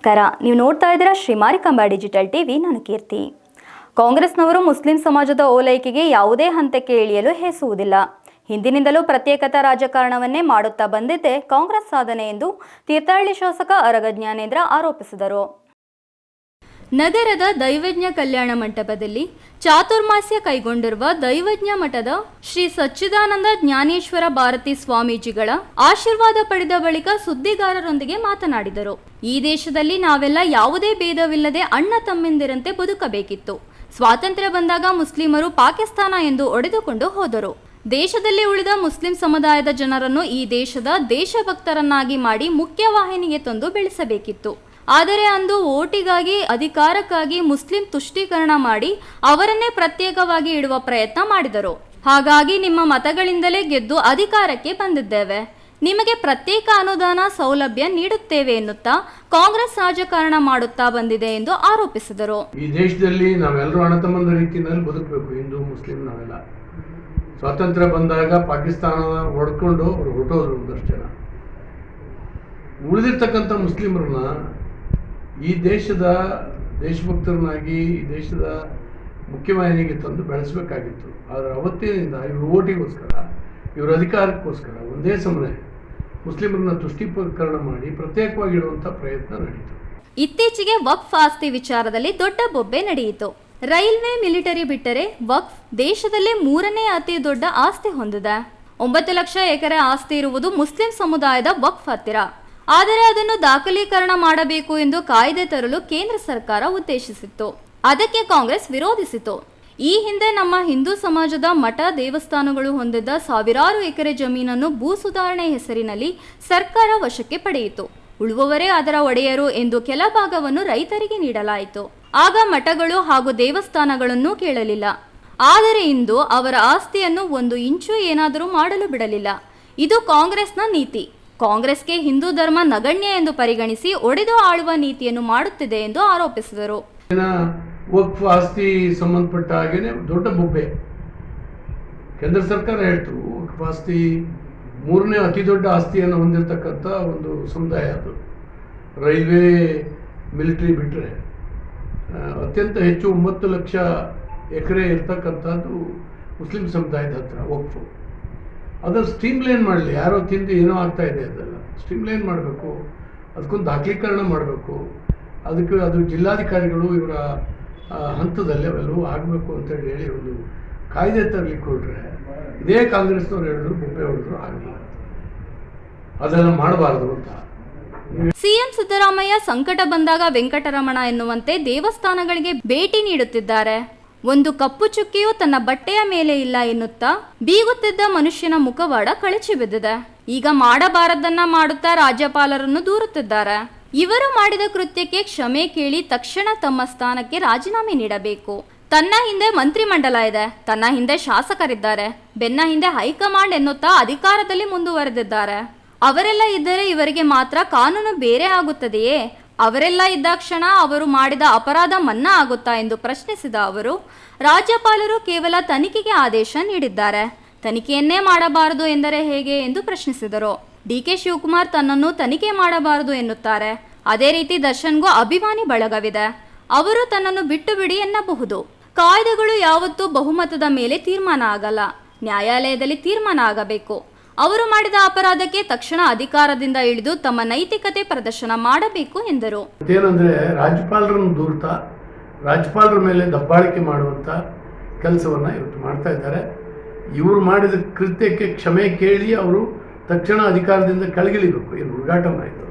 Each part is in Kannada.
ನಮಸ್ಕಾರ. ನೀವು ನೋಡ್ತಾ ಇದ್ದೀರಾ ಶ್ರೀ ಮಾರಿಕಾಂಬಾ ಡಿಜಿಟಲ್ ಟಿವಿ. ನಾನು ಕೀರ್ತಿ. ಕಾಂಗ್ರೆಸ್ನವರು ಮುಸ್ಲಿಂ ಸಮಾಜದ ಓಲೈಕೆಗೆ ಯಾವುದೇ ಹಂತಕ್ಕೆ ಇಳಿಯಲು ಹೇಸುವುದಿಲ್ಲ. ಹಿಂದಿನಿಂದಲೂ ಪ್ರತ್ಯೇಕತಾ ರಾಜಕಾರಣವನ್ನೇ ಮಾಡುತ್ತಾ ಬಂದಿದ್ದೇ ಕಾಂಗ್ರೆಸ್ ಸಾಧನೆ ಎಂದು ತೀರ್ಥಹಳ್ಳಿ ಶಾಸಕ ಅರಗ ಜ್ಞಾನೇಂದ್ರ ಆರೋಪಿಸಿದರು. ನಗರದ ದೈವಜ್ಞ ಕಲ್ಯಾಣ ಮಂಟಪದಲ್ಲಿ ಚಾತುರ್ಮಾಸ್ಯ ಕೈಗೊಂಡಿರುವ ದೈವಜ್ಞ ಮಠದ ಶ್ರೀ ಸಚ್ಚಿದಾನಂದ ಜ್ಞಾನೇಶ್ವರ ಭಾರತಿ ಸ್ವಾಮೀಜಿಗಳ ಆಶೀರ್ವಾದ ಪಡೆದ ಬಳಿಕ ಸುದ್ದಿಗಾರರೊಂದಿಗೆ ಮಾತನಾಡಿದರು. ಈ ದೇಶದಲ್ಲಿ ನಾವೆಲ್ಲ ಯಾವುದೇ ಭೇದವಿಲ್ಲದೆ ಅಣ್ಣ ತಮ್ಮಂದಿರಂತೆ ಬದುಕಬೇಕಿತ್ತು. ಸ್ವಾತಂತ್ರ್ಯ ಬಂದಾಗ ಮುಸ್ಲಿಮರು ಪಾಕಿಸ್ತಾನ ಎಂದು ಒಡೆದುಕೊಂಡು ಹೋದರು. ದೇಶದಲ್ಲಿ ಉಳಿದ ಮುಸ್ಲಿಂ ಸಮುದಾಯದ ಜನರನ್ನು ಈ ದೇಶದ ದೇಶಭಕ್ತರನ್ನಾಗಿ ಮಾಡಿ ಮುಖ್ಯವಾಹಿನಿಗೆ ತಂದು ಬೆಳೆಸಬೇಕಿತ್ತು. ಆದರೆ ಅಂದು ಓಟಿಗಾಗಿ, ಅಧಿಕಾರಕ್ಕಾಗಿ ಮುಸ್ಲಿಂ ತುಷ್ಟೀಕರಣ ಮಾಡಿ ಅವರನ್ನೇ ಪ್ರತ್ಯೇಕವಾಗಿ ಇಡುವ ಪ್ರಯತ್ನ ಮಾಡಿದರು. ಹಾಗಾಗಿ ನಿಮ್ಮ ಮತಗಳಿಂದಲೇ ಗೆದ್ದು ಅಧಿಕಾರಕ್ಕೆ ಬಂದಿದ್ದೇವೆ. ನಿಮಗೆ ಪ್ರತ್ಯೇಕ ಅನುದಾನ ಸೌಲಭ್ಯ ನೀಡುತ್ತೇವೆ ಎನ್ನುತ್ತಾ ಕಾಂಗ್ರೆಸ್ ರಾಜಕಾರಣ ಮಾಡುತ್ತಾ ಬಂದಿದೆ ಎಂದು ಆರೋಪಿಸಿದರು. ಈ ದೇಶದಲ್ಲಿ ನಾವೆಲ್ಲರೂ ಅಣ್ಣ ತಮ್ಮಂದ ರೀತಿಯಲ್ಲಿ ಬದುಕಬೇಕು. ಹಿಂದೂ, ಮುಸ್ಲಿಂ ನಾವೆಲ್ಲ. ಸ್ವಾತಂತ್ರ್ಯ ಬಂದಾಗ ಪಾಕಿಸ್ತಾನ ಹೊಡ್ಕೊಂಡು ಅವರು ಹೊರಟೋದ್ರು ಒಂದಷ್ಟು ಜನ. ಉಳಿದಿರ್ತಕ್ಕಂಥ ಮುಸ್ಲಿಮರನ್ನ ಈ ದೇಶದ ದೇಶಭಕ್ತರನ್ನಾಗಿ, ಈ ದೇಶದ ಮುಖ್ಯವಾಹಿನಿಗೆ ತಂದು ಬೆಳೆಸಬೇಕಾಗಿತ್ತು. ಆದರೆ ಅವತ್ತಿನಿಂದ ಇವರು ಓಟಿಗೋಸ್ಕರ, ಇವರ ಅಧಿಕಾರಕ್ಕೋಸ್ಕರ ಒಂದೇ ಸಮನೆ ಮುಸ್ಲಿಮರನ್ನ ತುಷ್ಟೀಕರಣ ಮಾಡಿ ಪ್ರತ್ಯೇಕವಾಗಿ ಇಡುವಂಥ ಪ್ರಯತ್ನ ನಡೀತು. ಇತ್ತೀಚೆಗೆ ವಕ್ಫ್ ಆಸ್ತಿ ವಿಚಾರದಲ್ಲಿ ದೊಡ್ಡ ಬೊಬ್ಬೆ ನಡೆಯಿತು. ರೈಲ್ವೆ ಮಿಲಿಟರಿ ಬಿಟ್ಟರೆ ವಕ್ಫ್ ದೇಶದಲ್ಲೇ ಮೂರನೇ ಅತಿ ದೊಡ್ಡ ಆಸ್ತಿ ಹೊಂದಿದೆ. ಒಂಬತ್ತು ಲಕ್ಷ ಎಕರೆ ಆಸ್ತಿ ಇರುವುದು ಮುಸ್ಲಿಂ ಸಮುದಾಯದ ವಕ್ಫ್ ಹತ್ತಿರ. ಆದರೆ ಅದನ್ನು ದಾಖಲೀಕರಣ ಮಾಡಬೇಕು ಎಂದು ಕಾಯ್ದೆ ತರಲು ಕೇಂದ್ರ ಸರ್ಕಾರ ಉದ್ದೇಶಿಸಿತ್ತು. ಅದಕ್ಕೆ ಕಾಂಗ್ರೆಸ್ ವಿರೋಧಿಸಿತು. ಈ ಹಿಂದೆ ನಮ್ಮ ಹಿಂದೂ ಸಮಾಜದ ಮಠ ದೇವಸ್ಥಾನಗಳು ಹೊಂದಿದ್ದ ಸಾವಿರಾರು ಎಕರೆ ಜಮೀನನ್ನು ಭೂ ಸುಧಾರಣೆ ಹೆಸರಿನಲ್ಲಿ ಸರ್ಕಾರ ವಶಕ್ಕೆ ಪಡೆಯಿತು. ಉಳುವವರೇ ಅದರ ಒಡೆಯರು ಎಂದು ಕೆಲ ಭಾಗವನ್ನು ರೈತರಿಗೆ ನೀಡಲಾಯಿತು. ಆಗ ಮಠಗಳು ಹಾಗೂ ದೇವಸ್ಥಾನಗಳನ್ನು ಕೇಳಲಿಲ್ಲ. ಆದರೆ ಇಂದು ಅವರ ಆಸ್ತಿಯನ್ನು ಒಂದು ಇಂಚು ಏನಾದರೂ ಮಾಡಲು ಬಿಡಲಿಲ್ಲ. ಇದು ಕಾಂಗ್ರೆಸ್ನ ನೀತಿ. ಕಾಂಗ್ರೆಸ್ಗೆ ಹಿಂದೂ ಧರ್ಮ ನಗಣ್ಯ ಎಂದು ಪರಿಗಣಿಸಿ ಒಡೆದು ಆಳುವ ನೀತಿಯನ್ನು ಮಾಡುತ್ತಿದೆ ಎಂದು ಆರೋಪಿಸಿದರು. ವಕ್ಫ್ ಆಸ್ತಿ ಸಂಬಂಧಪಟ್ಟ ಹಾಗೆ ದೊಡ್ಡ ಬೊಬ್ಬೆ. ಕೇಂದ್ರ ಸರ್ಕಾರ ಹೇಳ್ತು ವಕ್ಫ್ ಆಸ್ತಿ ಮೂರನೇ ಅತಿ ದೊಡ್ಡ ಆಸ್ತಿಯನ್ನು ಹೊಂದಿರತಕ್ಕಂಥ ಒಂದು ಸಮುದಾಯ ಅದು. ರೈಲ್ವೆ, ಮಿಲಿಟರಿ ಬಿಟ್ಟರೆ ಅತ್ಯಂತ ಹೆಚ್ಚು ಒಂಬತ್ತು ಲಕ್ಷ ಎಕರೆ ಇರ್ತಕ್ಕಂಥದ್ದು ಮುಸ್ಲಿಂ ಸಮುದಾಯದ ಹತ್ರ ವಕ್ಫು ಅದನ್ನು ಸ್ಟ್ರೀಮ್ಲೈನ್ ಮಾಡಲಿ. ಯಾರೋ ತಿಂದು ಏನೋ ಆಗ್ತಾ ಇದೆ ಅದೆಲ್ಲ ಸ್ಟ್ರೀಮ್ಲೈನ್ ಮಾಡಬೇಕು. ಅದಕ್ಕೊಂದು ದಾಖಲೀಕರಣ ಮಾಡಬೇಕು. ಅದಕ್ಕೆ ಅದು ಜಿಲ್ಲಾಧಿಕಾರಿಗಳು ಇವರ ಹಂತದಲ್ಲಿ ಅವೆಲ್ಲವೂ ಆಗಬೇಕು ಅಂತೇಳಿ ಹೇಳಿ ಒಂದು ಕಾಯ್ದೆ ತರಲಿ ಹೊರಟ್ರೆ ಇದೇ ಕಾಂಗ್ರೆಸ್ನವ್ರು ಹೇಳಿದ್ರು ಬೊಬ್ಬೆ ಹೊಡೆದ್ರು, ಆಗಲಿಲ್ಲ. ಅದೆಲ್ಲ ಮಾಡಬಾರ್ದು ಅಂತ. ಸಿಎಂ ಸಿದ್ದರಾಮಯ್ಯ ಸಂಕಟ ಬಂದಾಗ ವೆಂಕಟರಮಣ ಎನ್ನುವಂತೆ ದೇವಸ್ಥಾನಗಳಿಗೆ ಭೇಟಿ ನೀಡುತ್ತಿದ್ದಾರೆ. ಒಂದು ಕಪ್ಪು ಚುಕ್ಕಿಯು ತನ್ನ ಬಟ್ಟೆಯ ಮೇಲೆ ಇಲ್ಲ ಎನ್ನುತ್ತಾ ಬೀಗುತ್ತಿದ್ದ ಮನುಷ್ಯನ ಮುಖವಾಡ ಕಳಚಿ ಬಿದ್ದಿದೆ. ಈಗ ಮಾಡಬಾರದನ್ನ ಮಾಡುತ್ತಾ ರಾಜ್ಯಪಾಲರನ್ನು ದೂರುತ್ತಿದ್ದಾರೆ. ಇವರು ಮಾಡಿದ ಕೃತ್ಯಕ್ಕೆ ಕ್ಷಮೆ ಕೇಳಿ ತಕ್ಷಣ ತಮ್ಮ ಸ್ಥಾನಕ್ಕೆ ರಾಜೀನಾಮೆ ನೀಡಬೇಕು. ತನ್ನ ಹಿಂದೆ ಮಂತ್ರಿಮಂಡಲ ಇದೆ. ತನ್ನ ಹಿಂದೆ ಶಾಸಕರಿದ್ದಾರೆ. ಬೆನ್ನ ಹಿಂದೆ ಹೈಕಮಾಂಡ್ ಎನ್ನುತ್ತಾ ಅಧಿಕಾರದಲ್ಲಿ ಮುಂದುವರೆದಿದ್ದಾರೆ. ಅವರೆಲ್ಲ ಇದ್ದರೆ ಇವರಿಗೆ ಮಾತ್ರ ಕಾನೂನು ಬೇರೆ ಆಗುತ್ತದೆಯೇ? ಅವರೆಲ್ಲ ಇದ್ದಾಕ್ಷಣ ಅವರು ಮಾಡಿದ ಅಪರಾಧ ಮನ್ನಾ ಆಗುತ್ತಾ ಎಂದು ಪ್ರಶ್ನಿಸಿದ ಅವರು, ರಾಜ್ಯಪಾಲರು ಕೇವಲ ತನಿಖೆಗೆ ಆದೇಶ ನೀಡಿದ್ದಾರೆ. ತನಿಖೆಯನ್ನೇ ಮಾಡಬಾರದು ಎಂದರೆ ಹೇಗೆ ಎಂದು ಪ್ರಶ್ನಿಸಿದರು. ಡಿ ಕೆ ಶಿವಕುಮಾರ್ ತನ್ನನ್ನು ತನಿಖೆ ಮಾಡಬಾರದು ಎನ್ನುತ್ತಾರೆ. ಅದೇ ರೀತಿ ದರ್ಶನ್ಗೂ ಅಭಿಮಾನಿ ಬಳಗವಿದೆ. ಅವರು ತನ್ನನ್ನು ಬಿಟ್ಟು ಬಿಡಿ ಎನ್ನಬಹುದು. ಕಾಯ್ದೆಗಳು ಯಾವತ್ತೂ ಬಹುಮತದ ಮೇಲೆ ತೀರ್ಮಾನ ಆಗಲ್ಲ. ನ್ಯಾಯಾಲಯದಲ್ಲಿ ತೀರ್ಮಾನ ಆಗಬೇಕು. ಅವರು ಮಾಡಿದ ಅಪರಾಧಕ್ಕೆ ತಕ್ಷಣ ಅಧಿಕಾರದಿಂದ ಇಳಿದು ತಮ್ಮ ನೈತಿಕತೆ ಪ್ರದರ್ಶನ ಮಾಡಬೇಕು ಎಂದರು. ಏನಂದ್ರೆ ರಾಜ್ಯಪಾಲರನ್ನು ದೂರ್ತಾ, ರಾಜ್ಯಪಾಲರ ಮೇಲೆ ದಬ್ಬಾಳಿಕೆ ಮಾಡುವಂಥ ಕೆಲಸವನ್ನು ಇವತ್ತು ಮಾಡ್ತಾ ಇದ್ದಾರೆ. ಇವರು ಮಾಡಿದ ಕೃತ್ಯಕ್ಕೆ ಕ್ಷಮೆ ಕೇಳಿ ಅವರು ತಕ್ಷಣ ಅಧಿಕಾರದಿಂದ ಕೆಳಗಿಳಿಬೇಕು ಏನು ಉದ್ಘಾಟನೆ ಇದು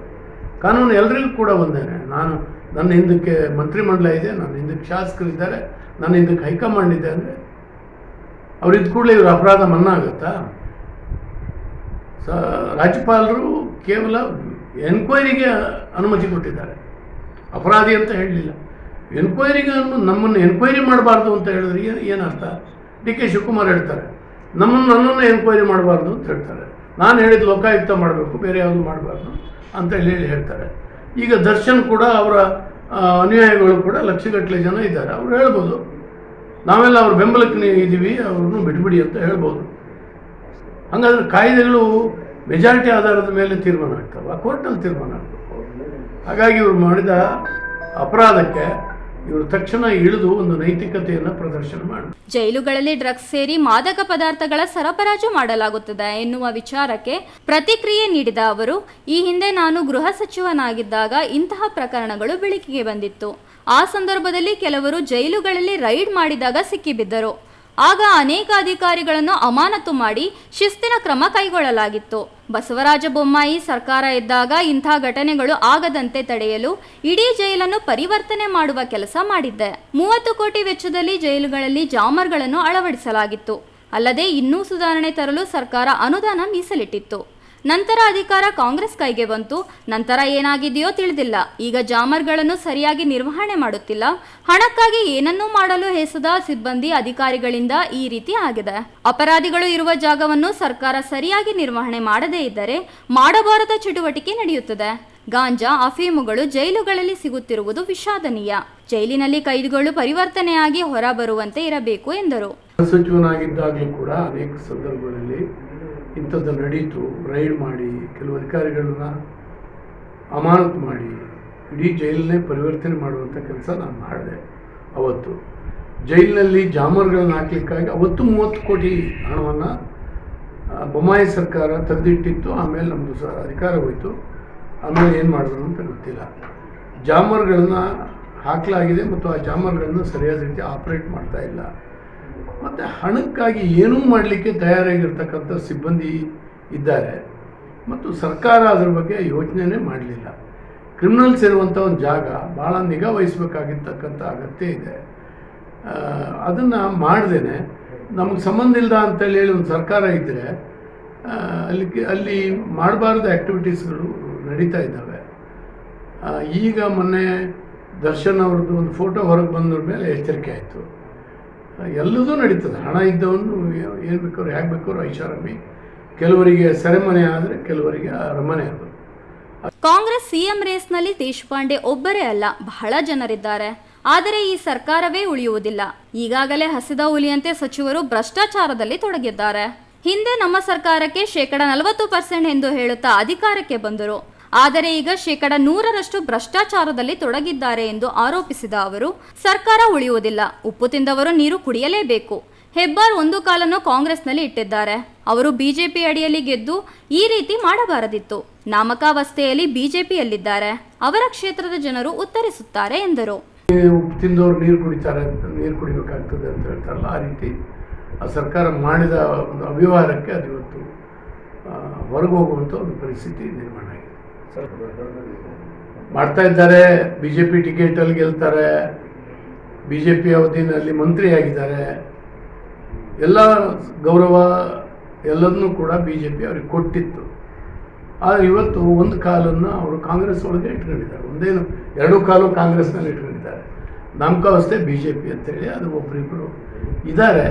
ಕಾನೂನು ಎಲ್ರಿಗೂ ಕೂಡ ಒಂದೇನೆ ನಾನು ನನ್ನ ಹಿಂದಕ್ಕೆ ಮಂತ್ರಿಮಂಡಲ ಇದೆ, ನನ್ನ ಹಿಂದಕ್ಕೆ ಶಾಸಕರಿದ್ದಾರೆ ನನ್ನ ಹಿಂದಕ್ಕೆ ಹೈಕಮಾಂಡ್ ಇದೆ ಅಂದರೆ ಅವ್ರಿದ್ದ ಕೂಡಲೇ ಇವರು ಅಪರಾಧ ಮನ್ನಾ ಆಗುತ್ತಾ? ಸ, ರಾಜ್ಯಪಾಲರು ಕೇವಲ ಎನ್ಕ್ವೈರಿಗೆ ಅನುಮತಿ ಕೊಟ್ಟಿದ್ದಾರೆ. ಅಪರಾಧಿ ಅಂತ ಹೇಳಲಿಲ್ಲ. ಎನ್ಕ್ವೈರಿಗೆ ಅನ್ನು, ನಮ್ಮನ್ನು ಎನ್ಕ್ವೈರಿ ಮಾಡಬಾರ್ದು ಅಂತ ಹೇಳಿದ್ರೆ ಏನು ಅರ್ಥ? ಡಿ ಕೆ ಶಿವಕುಮಾರ್ ಹೇಳ್ತಾರೆ. ನಮ್ಮನ್ನು, ನನ್ನನ್ನು ಎನ್ಕ್ವೈರಿ ಮಾಡಬಾರ್ದು ಅಂತ ಹೇಳ್ತಾರೆ. ನಾನು ಹೇಳಿದ ಲೋಕಾಯುಕ್ತ ಮಾಡಬೇಕು, ಬೇರೆ ಯಾವುದು ಮಾಡಬಾರ್ದು ಅಂತ ಹೇಳಿ ಹೇಳ್ತಾರೆ. ಈಗ ದರ್ಶನ್ ಕೂಡ ಅವರ ಅನುಯಾಯಿಗಳು ಕೂಡ ಲಕ್ಷಗಟ್ಟಲೆ ಜನ ಇದ್ದಾರೆ. ಅವ್ರು ಹೇಳ್ಬೋದು. ನಾವೆಲ್ಲ ಅವ್ರ ಬೆಂಬಲಕ್ಕೆ ಇದ್ದೀವಿ, ಅವ್ರನ್ನು ಬಿಟ್ಬಿಡಿ ಅಂತ ಹೇಳ್ಬೋದು. ಹಾಗಾದ್ರೆ ಕಾಯ್ದೆಗಳು ಮೆಜಾರಿಟಿ ಆಧಾರದ ಮೇಲೆ ತೀರ್ಮಾನ ಆಗ್ತಾವ, ಕೋರ್ಟಲ್ಲಿ ತೀರ್ಮಾನ ಆಗಬೇಕು ಹಾಗಾಗಿ ಇವರು ಮಾಡಿದ ಅಪರಾಧಕ್ಕೆ ಇವರು ತಕ್ಷಣ ಇಳಿದು ಒಂದು ನೈತಿಕತೆಯನ್ನು ಪ್ರದರ್ಶನ ಮಾಡಿ. ಜೈಲುಗಳಲ್ಲಿ ಡ್ರಗ್ಸ್ ಸೇರಿ ಮಾದಕ ಪದಾರ್ಥಗಳ ಸರಬರಾಜು ಮಾಡಲಾಗುತ್ತದೆ ಎನ್ನುವ ವಿಚಾರಕ್ಕೆ ಪ್ರತಿಕ್ರಿಯೆ ನೀಡಿದ ಅವರು, ಈ ಹಿಂದೆ ನಾನು ಗೃಹ ಸಚಿವನಾಗಿದ್ದಾಗ ಇಂತಹ ಪ್ರಕರಣಗಳು ಬೆಳಕಿಗೆ ಬಂದಿತ್ತು. ಆ ಸಂದರ್ಭದಲ್ಲಿ ಕೆಲವರು ಜೈಲುಗಳಲ್ಲಿ ರೈಡ್ ಮಾಡಿದಾಗ ಸಿಕ್ಕಿಬಿದ್ದರು. ಆಗ ಅನೇಕ ಅಧಿಕಾರಿಗಳನ್ನು ಅಮಾನತು ಮಾಡಿ ಶಿಸ್ತಿನ ಕ್ರಮ ಕೈಗೊಳ್ಳಲಾಗಿತ್ತು. ಬಸವರಾಜ ಬೊಮ್ಮಾಯಿ ಸರ್ಕಾರ ಇದ್ದಾಗ ಇಂಥ ಘಟನೆಗಳು ಆಗದಂತೆ ತಡೆಯಲು ಇಡೀ ಜೈಲನ್ನು ಪರಿವರ್ತನೆ ಮಾಡುವ ಕೆಲಸ ಮಾಡಿದ್ದೆ. ಮೂವತ್ತು ಕೋಟಿ ವೆಚ್ಚದಲ್ಲಿ ಜೈಲುಗಳಲ್ಲಿ ಜಾಮರ್ಗಳನ್ನು ಅಳವಡಿಸಲಾಗಿತ್ತು. ಅಲ್ಲದೆ ಇನ್ನೂ ಸುಧಾರಣೆ ತರಲು ಸರ್ಕಾರ ಅನುದಾನ ಮೀಸಲಿಟ್ಟಿತ್ತು. ನಂತರ ಅಧಿಕಾರ ಕಾಂಗ್ರೆಸ್ ಕೈಗೆ ಬಂತು. ನಂತರ ಏನಾಗಿದೆಯೋ ತಿಳಿದಿಲ್ಲ. ಈಗ ಜಾಮರ್ಗಳನ್ನು ಸರಿಯಾಗಿ ನಿರ್ವಹಣೆ ಮಾಡುತ್ತಿಲ್ಲ. ಹಣಕ್ಕಾಗಿ ಏನನ್ನೂ ಮಾಡಲು ಹೆಸದ ಸಿಬ್ಬಂದಿ ಅಧಿಕಾರಿಗಳಿಂದ ಈ ರೀತಿ ಆಗಿದೆ. ಅಪರಾಧಿಗಳು ಇರುವ ಜಾಗವನ್ನು ಸರ್ಕಾರ ಸರಿಯಾಗಿ ನಿರ್ವಹಣೆ ಮಾಡದೇ ಇದ್ದರೆ ಮಾಡಬಾರದ ಚಟುವಟಿಕೆ ನಡೆಯುತ್ತದೆ. ಗಾಂಜಾ, ಅಫೀಮುಗಳು ಜೈಲುಗಳಲ್ಲಿ ಸಿಗುತ್ತಿರುವುದು ವಿಷಾದನೀಯ. ಜೈಲಿನಲ್ಲಿ ಕೈದಿಗಳು ಪರಿವರ್ತನೆಯಾಗಿ ಹೊರಬರುವಂತೆ ಇರಬೇಕು ಎಂದರು. ಸಚಿವನಾಗಿದ್ದಾಗಲೂ ಕೂಡ ಅನೇಕ ಸಂದರ್ಭಗಳಲ್ಲಿ ಇಂಥದ್ದು ನಡೀತು ರೈಡ್ ಮಾಡಿ, ಕೆಲವು ಅಧಿಕಾರಿಗಳನ್ನ ಅಮಾನತು ಮಾಡಿ, ಇಡೀ ಜೈಲನ್ನೇ ಪರಿವರ್ತನೆ ಮಾಡುವಂಥ ಕೆಲಸ ನಾನು ಮಾಡಿದೆ ಅವತ್ತು. ಜೈಲಿನಲ್ಲಿ ಜಾಮರ್ಗಳನ್ನು ಹಾಕ್ಲಿಕ್ಕಾಗಿ ಅವತ್ತು ಮೂವತ್ತು ಕೋಟಿ ಹಣವನ್ನು ಬೊಮ್ಮಾಯಿ ಸರ್ಕಾರ ತೆಗೆದಿಟ್ಟಿತ್ತು. ಆಮೇಲೆ ನಮ್ಮದು ಸಹ ಅಧಿಕಾರ ಹೋಯಿತು. ಆಮೇಲೆ ಏನು ಮಾಡಿದ್ರು ಅಂತ ಗೊತ್ತಿಲ್ಲ. ಜಾಮರ್ಗಳನ್ನು ಹಾಕಲಾಗಿದೆ ಮತ್ತು ಆ ಜಾಮರ್ಗಳನ್ನು ಸರಿಯಾದ ರೀತಿ ಆಪ್ರೇಟ್ ಮಾಡ್ತಾ ಇಲ್ಲ. ಮತ್ತು ಹಣಕ್ಕಾಗಿ ಏನೂ ಮಾಡಲಿಕ್ಕೆ ತಯಾರಾಗಿರ್ತಕ್ಕಂಥ ಸಿಬ್ಬಂದಿ ಇದ್ದಾರೆ. ಮತ್ತು ಸರ್ಕಾರ ಅದ್ರ ಬಗ್ಗೆ ಯೋಚನೆ ಮಾಡಲಿಲ್ಲ. ಕ್ರಿಮಿನಲ್ಸ್ ಇರುವಂಥ ಒಂದು ಜಾಗ ಭಾಳ ನಿಗಾ ವಹಿಸಬೇಕಾಗಿರ್ತಕ್ಕಂಥ ಅಗತ್ಯ ಇದೆ. ಅದನ್ನು ಮಾಡ್ದೇನೆ. ನಮಗೆ ಸಂಬಂಧ ಇಲ್ಲ ಅಂತೇಳಿ ಹೇಳಿ ಒಂದು ಸರ್ಕಾರ ಇದ್ದರೆ ಅಲ್ಲಿ ಅಲ್ಲಿ ಮಾಡಬಾರ್ದ ಆ್ಯಕ್ಟಿವಿಟೀಸ್ಗಳು ನಡೀತಾ ಇದ್ದಾವೆ. ಈಗ ಮೊನ್ನೆ ದರ್ಶನ್ ಅವ್ರದ್ದು ಒಂದು ಫೋಟೋ ಹೊರಗೆ ಬಂದ್ರ ಮೇಲೆ ಎಚ್ಚರಿಕೆ ಆಯಿತು. ಎಲ್ಲದೂ ನಡೀತದೆ. ಹಣ ಇದ್ದವನು ಏನು ಬೇಕಾದ್ರು ಹೇಗೆ ಬೇಕಾದ್ರೂ ಐಷಾರಾಮಿ. ಕೆಲವರಿಗೆ ಸೆರೆಮನೆ ಆದರೆ ಕೆಲವರಿಗೆ ಅರಮನೆ ಆದರು ಕಾಂಗ್ರೆಸ್ ಸಿಎಂ ರೇಸ್ನಲ್ಲಿ ದೇಶಪಾಂಡೆ ಒಬ್ಬರೇ ಅಲ್ಲ, ಬಹಳ ಜನರಿದ್ದಾರೆ. ಆದರೆ ಈ ಸರ್ಕಾರವೇ ಉಳಿಯುವುದಿಲ್ಲ. ಈಗಾಗಲೇ ಹಸಿದ ಹುಲಿಯಂತೆ ಸಚಿವರು ಭ್ರಷ್ಟಾಚಾರದಲ್ಲಿ ತೊಡಗಿದ್ದಾರೆ. ಹಿಂದೆ ನಮ್ಮ ಸರ್ಕಾರಕ್ಕೆ ಶೇಕಡ ನಲವತ್ತು ಪರ್ಸೆಂಟ್ ಎಂದು ಹೇಳುತ್ತಾ ಅಧಿಕಾರಕ್ಕೆ ಬಂದರು. ಆದರೆ ಈಗ ಶೇಕಡ ನೂರರಷ್ಟು ಭ್ರಷ್ಟಾಚಾರದಲ್ಲಿ ತೊಡಗಿದ್ದಾರೆ ಎಂದು ಆರೋಪಿಸಿದ ಅವರು ಸರ್ಕಾರ ಉಳಿಯುವುದಿಲ್ಲ ಉಪ್ಪು ತಿಂದವರು ನೀರು ಕುಡಿಯಲೇಬೇಕು. ಹೆಬ್ಬಾರ್ ಒಂದು ಕಾಲನ್ನು ಕಾಂಗ್ರೆಸ್ನಲ್ಲಿ ಇಟ್ಟಿದ್ದಾರೆ. ಅವರು ಬಿಜೆಪಿ ಅಡಿಯಲ್ಲಿ ಗೆದ್ದು ಈ ರೀತಿ ಮಾಡಬಾರದಿತ್ತು. ನಾಮಕಾವಸ್ಥೆಯಲ್ಲಿ ಬಿಜೆಪಿಯಲ್ಲಿದ್ದಾರೆ. ಅವರ ಕ್ಷೇತ್ರದ ಜನರು ಉತ್ತರಿಸುತ್ತಾರೆ ಎಂದರು. ತಿಂದವ್ರು ನೀರು ಕುಡಿತಾರೆ ನೀರು ಕುಡಿಬೇಕಾಗ್ತದೆ ಅಂತ ಹೇಳ್ತಾರಲ್ಲ ಆ ರೀತಿ. ಆ ಸರ್ಕಾರ ಮಾಡಿದ ಒಂದು ಅವ್ಯವಹಾರಕ್ಕೆ ಅದು ಇವತ್ತು ಆ, ಹೊರಗೆ ಹೋಗುವಂಥ ಒಂದು ಪರಿಸ್ಥಿತಿ ನಿರ್ಮಾಣ ಮಾಡ್ತಾ ಇದ್ದಾರೆ. ಬಿ ಜೆ ಪಿ ಟಿಕೆಟಲ್ಲಿ ಗೆಲ್ತಾರೆ. ಬಿ ಜೆ ಪಿ ಅವಧಿನಲ್ಲಿ ಮಂತ್ರಿಯಾಗಿದ್ದಾರೆ. ಎಲ್ಲ ಗೌರವ ಎಲ್ಲದನ್ನೂ ಕೂಡ ಬಿ ಜೆ ಪಿ ಅವ್ರಿಗೆ ಕೊಟ್ಟಿತ್ತು. ಆದರೆ ಇವತ್ತು ಒಂದು ಕಾಲನ್ನು ಅವರು ಕಾಂಗ್ರೆಸ್ ಒಳಗೆ ಇಟ್ಕೊಂಡಿದ್ದಾರೆ. ಒಂದೇನು, ಎರಡು ಕಾಲು ಕಾಂಗ್ರೆಸ್ನಲ್ಲಿ ಇಟ್ಕೊಂಡಿದ್ದಾರೆ. ನಾಮಕಾವಸ್ಥೆ ಬಿ ಜೆ ಪಿ ಅಂತೇಳಿ ಅದು ಒಬ್ಬರಿಬ್ಬರು ಇದ್ದಾರೆ.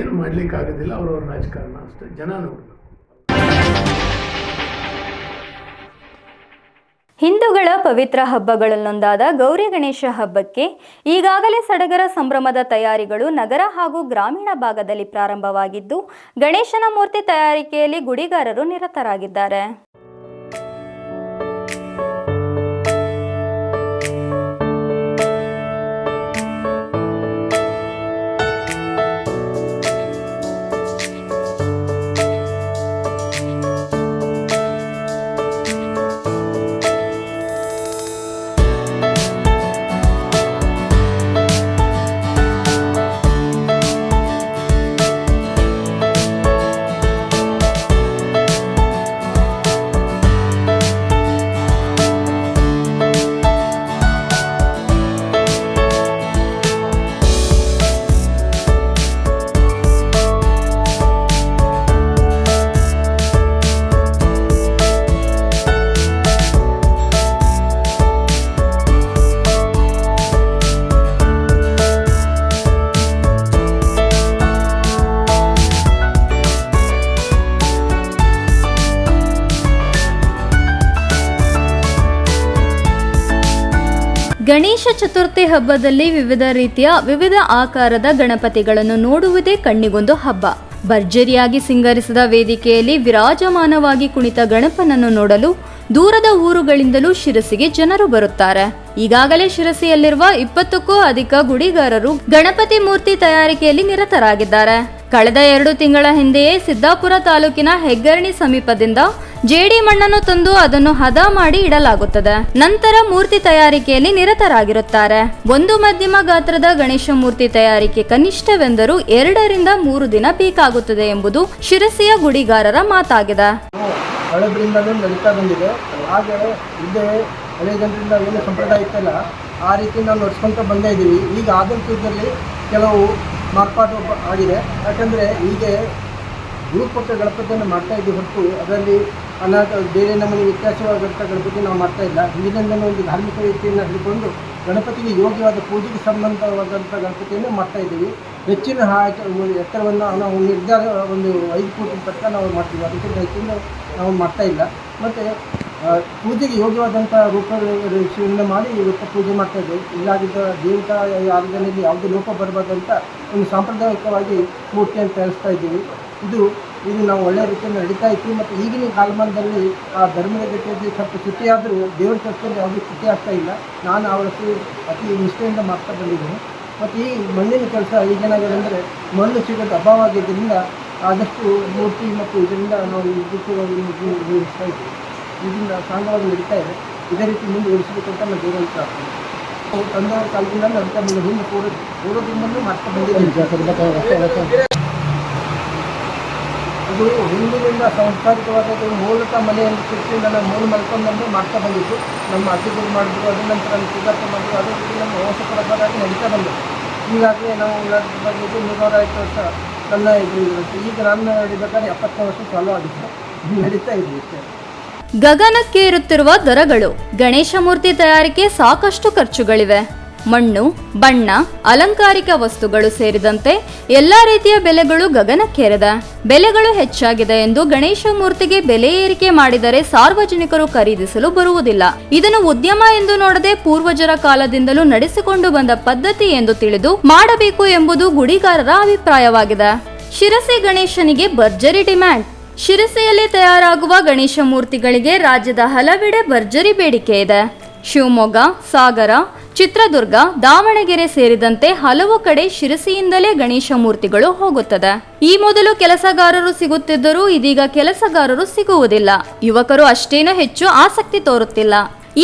ಏನು ಮಾಡಲಿಕ್ಕಾಗೋದಿಲ್ಲ, ಅವರವ್ರ ರಾಜಕಾರಣ ಅಷ್ಟೇ. ಜನ ನೋಡಬೇಕು. ಹಿಂದೂಗಳ ಪವಿತ್ರ ಹಬ್ಬಗಳಲ್ಲೊಂದಾದ ಗೌರಿ ಗಣೇಶ ಹಬ್ಬಕ್ಕೆ ಈಗಾಗಲೇ ಸಡಗರ ಸಂಭ್ರಮದ ತಯಾರಿಗಳು ನಗರ ಹಾಗೂ ಗ್ರಾಮೀಣ ಭಾಗದಲ್ಲಿ ಪ್ರಾರಂಭವಾಗಿದ್ದು, ಗಣೇಶನ ಮೂರ್ತಿ ತಯಾರಿಕೆಯಲ್ಲಿ ಗುಡಿಗಾರರು ನಿರತರಾಗಿದ್ದಾರೆ. ಚತುರ್ಥಿ ಹಬ್ಬದಲ್ಲಿ ವಿವಿಧ ರೀತಿಯ ವಿವಿಧ ಆಕಾರದ ಗಣಪತಿಗಳನ್ನು ನೋಡುವುದೇ ಕಣ್ಣಿಗೊಂದು ಹಬ್ಬ. ಭರ್ಜರಿಯಾಗಿ ಸಿಂಗರಿಸಿದ ವೇದಿಕೆಯಲ್ಲಿ ವಿರಾಜಮಾನವಾಗಿ ಕುಣಿತ ಗಣಪನನ್ನು ನೋಡಲು ದೂರದ ಊರುಗಳಿಂದಲೂ ಶಿರಸಿಗೆ ಜನರು ಬರುತ್ತಾರೆ. ಈಗಾಗಲೇ ಶಿರಸಿಯಲ್ಲಿರುವ ಇಪ್ಪತ್ತಕ್ಕೂ ಅಧಿಕ ಗುಡಿಗಾರರು ಗಣಪತಿ ಮೂರ್ತಿ ತಯಾರಿಕೆಯಲ್ಲಿ ನಿರತರಾಗಿದ್ದಾರೆ. ಕಳೆದ ಎರಡು ತಿಂಗಳ ಹಿಂದೆಯೇ ಸಿದ್ದಾಪುರ ತಾಲೂಕಿನ ಹೆಗ್ಗರಣಿ ಸಮೀಪದಿಂದ ಜೇಡಿ ಮಣ್ಣನ್ನು ತಂದು ಅದನ್ನು ಹದ ಮಾಡಿ ಇಡಲಾಗುತ್ತದೆ. ನಂತರ ಮೂರ್ತಿ ತಯಾರಿಕೆಯಲ್ಲಿ ನಿರತರಾಗಿರುತ್ತಾರೆ. ಒಂದು ಮಧ್ಯಮ ಗಾತ್ರದ ಗಣೇಶ ಮೂರ್ತಿ ತಯಾರಿಕೆ ಕನಿಷ್ಠವೆಂದರೂ ಎರಡರಿಂದ ಮೂರು ದಿನ ಬೇಕಾಗುತ್ತದೆ ಎಂಬುದು ಶಿರಸಿಯ ಗುಡಿಗಾರರ ಮಾತಾಗಿದೆ. ಬಂದಿದೆ. ಹಾಗೆ ಆ ರೀತಿ ನಾವು ಈಗ ಆಧುನಿಕದಲ್ಲಿ ಕೆಲವು ಮಾರ್ಪಾಟು ಆಗಿದೆ. ಯಾಕಂದರೆ ಹೀಗೆ ಗುರುಪಕ್ಕ ಗಣಪತಿಯನ್ನು ಮಾಡ್ತಾ ಇದ್ದೀವಿ ಹೊರತು ಅದರಲ್ಲಿ ಅನಾಥ, ಬೇರೆ ನಮ್ಮಲ್ಲಿ ವ್ಯತ್ಯಾಸವಾದಂಥ ಗಣಪತಿ ನಾವು ಮಾಡ್ತಾ ಇಲ್ಲ. ಹಿಂದಿನಿಂದಲೂ ಒಂದು ಧಾರ್ಮಿಕ ರೀತಿಯನ್ನು ಹಿಡ್ಕೊಂಡು ಗಣಪತಿಗೆ ಯೋಗ್ಯವಾದ ಪೂಜೆಗೆ ಸಂಬಂಧವಾದಂಥ ಗಣಪತಿಯನ್ನು ಮಾಡ್ತಾ ಇದ್ದೀವಿ. ಹೆಚ್ಚಿನ ಎತ್ತರವನ್ನು ನಾವು ನಿರ್ಧಾರ, ಒಂದು ಐದು ಕೋಟಿ ತಕ್ಕ ನಾವು ಮಾಡ್ತೀವಿ. ಅದಕ್ಕಿಂತ ಹೆಚ್ಚಿನ ನಾವು ಮಾಡ್ತಾ ಇಲ್ಲ. ಮತ್ತು ಪೂಜೆಗೆ ಯೋಗ್ಯವಾದಂಥ ರೂಪ ರೇಷೆಯನ್ನು ಮಾಡಿ ಇವತ್ತು ಪೂಜೆ ಮಾಡ್ತಾ ಇದ್ದೇವೆ. ಇಲ್ಲಾಗಿದ್ದ ದೇವತಾ ಆರಾಧನೆಯಲ್ಲಿ ಯಾವುದೇ ಲೋಪ ಬರಬಾರ್ದಂತ ಒಂದು ಸಾಂಪ್ರದಾಯಿಕವಾಗಿ ಮೂರ್ತಿಯನ್ನು ತಯಾರಿಸ್ತಾ ಇದ್ದೀವಿ. ಇದು ಇದು ನಾವು ಒಳ್ಳೆಯ ರೀತಿಯಲ್ಲಿ ನಡೀತಾ ಇತ್ತು. ಮತ್ತು ಈಗಿನ ಕಾಲಮಾನದಲ್ಲಿ ಆ ಧರ್ಮದ ಜೊತೆಗೆ ಸ್ವಲ್ಪ ಆದರೂ ದೇವರ ಕೆಲಸದಲ್ಲಿ ಯಾವುದೇ ಚ್ಯುತಿ ಆಗ್ತಾ ಇಲ್ಲ. ನಾನು ಅವತ್ತು ಅತಿ ನಿಷ್ಠೆಯಿಂದ ಮಾಡ್ತಾ ಬಂದಿದ್ದೇನೆ. ಮತ್ತು ಈ ಮಣ್ಣಿನ ಕೆಲಸ ಈಗೇನಾಗಿದೆ ಅಂದರೆ ಮಣ್ಣು ಸಿಗೋದು ಅಭಾವ ಆಗಿದ್ದರಿಂದ ಆದಷ್ಟು ಮೂರ್ತಿ ಮತ್ತು ಇದರಿಂದ ನಾವು ವಿದ್ಯುತ್ ನಿರ್ವಹಿಸ್ತಾ ಇದ್ದೀವಿ. ಇದರಿಂದ ಸಾಂಗವಾಗಿ ನಡೀತಾ ಇದೆ. ಇದೇ ರೀತಿ ಮುಂದುವರಿಸಬೇಕು ಅಂತ ನಾನು ದೇವರಲ್ಲಿ ಪ್ರಾರ್ಥನೆ. ತಂದೆಯವರ ಕಾಲದಿಂದ ಬಂದ ಹಿಂದೆ ಪೂರ್ವ ಪೂರ್ವದಿಂದಲೂ ಮಾಡ್ತಾ ಬಂದಿದ್ದೀವಿ ಇದು ಹಿಂದಿನಿಂದ ಸಂಸ್ಕಾರಿತವಾದದ್ದು ಮೂಲತಃ ಮನೆಯಲ್ಲಿ ಕೃಷಿಯಿಂದ ನಾವು ಮೂಲ ಮಲ್ಕೊಂಡಂತೆ ಮಾಡ್ತಾ ಬಂದಿತ್ತು. ನಮ್ಮ ಅತಿಥಿಗಳು ಮಾಡಿದ್ರು ಅದ, ನಂತರ ನಮ್ಮ ಸಿದ್ಧಾರ್ಥ ಮಾಡಿದ್ರು ಅದೇ ರೀತಿ ನಮ್ಮ ಹೊಸ ಪ್ರಕಾರವಾಗಿ ನಡೀತಾ ಬಂದಿತ್ತು ಈಗಾಗಲೇ ನಾವು ಬಂದಿದ್ದು ನೂರ ಐವತ್ತು ವರ್ಷ ನನ್ನ ಇದು. ಈಗ ನಾನು ನಡಿಬೇಕಾದ್ರೆ ಎಪ್ಪತ್ತನೇ ವರ್ಷ ಚಾಲೂ ಆಗಿತ್ತು. ನಡೀತಾ ಇದ್ವಿ ಅಷ್ಟೇ ಗಗನಕ್ಕೇರುತ್ತಿರುವ ದರಗಳು. ಗಣೇಶ ಮೂರ್ತಿ ತಯಾರಿಕೆ ಸಾಕಷ್ಟು ಖರ್ಚುಗಳಿವೆ. ಮಣ್ಣು, ಬಣ್ಣ, ಅಲಂಕಾರಿಕ ವಸ್ತುಗಳು ಸೇರಿದಂತೆ ಎಲ್ಲಾ ರೀತಿಯ ಬೆಲೆಗಳು ಗಗನಕ್ಕೇರದ. ಬೆಲೆಗಳು ಹೆಚ್ಚಾಗಿದೆ ಎಂದು ಗಣೇಶ ಮೂರ್ತಿಗೆ ಬೆಲೆ ಏರಿಕೆ ಮಾಡಿದರೆ ಸಾರ್ವಜನಿಕರು ಖರೀದಿಸಲು ಬರುವುದಿಲ್ಲ. ಇದನ್ನು ಉದ್ಯಮ ಎಂದು ನೋಡದೆ ಪೂರ್ವಜರ ಕಾಲದಿಂದಲೂ ನಡೆಸಿಕೊಂಡು ಬಂದ ಪದ್ಧತಿ ಎಂದು ತಿಳಿದು ಮಾಡಬೇಕು ಎಂಬುದು ಗುಡಿಗಾರರ ಅಭಿಪ್ರಾಯವಾಗಿದೆ. ಶಿರಸಿ ಗಣೇಶನಿಗೆ ಭರ್ಜರಿ ಡಿಮ್ಯಾಂಡ್. ಶಿರಸಿಯಲ್ಲಿ ತಯಾರಾಗುವ ಗಣೇಶ ಮೂರ್ತಿಗಳಿಗೆ ರಾಜ್ಯದ ಹಲವೆಡೆ ಭರ್ಜರಿ ಬೇಡಿಕೆ ಇದೆ. ಶಿವಮೊಗ್ಗ, ಸಾಗರ ಚಿತ್ರದುರ್ಗ, ದಾವಣಗೆರೆ ಸೇರಿದಂತೆ ಹಲವು ಕಡೆ ಶಿರಸಿಯಿಂದಲೇ ಗಣೇಶ ಮೂರ್ತಿಗಳು ಹೋಗುತ್ತದೆ. ಈ ಮೊದಲು ಕೆಲಸಗಾರರು ಸಿಗುತ್ತಿದ್ದರೂ ಇದೀಗ ಕೆಲಸಗಾರರು ಸಿಗುವುದಿಲ್ಲ. ಯುವಕರು ಅಷ್ಟೇನೂ ಹೆಚ್ಚು ಆಸಕ್ತಿ ತೋರುತ್ತಿಲ್ಲ.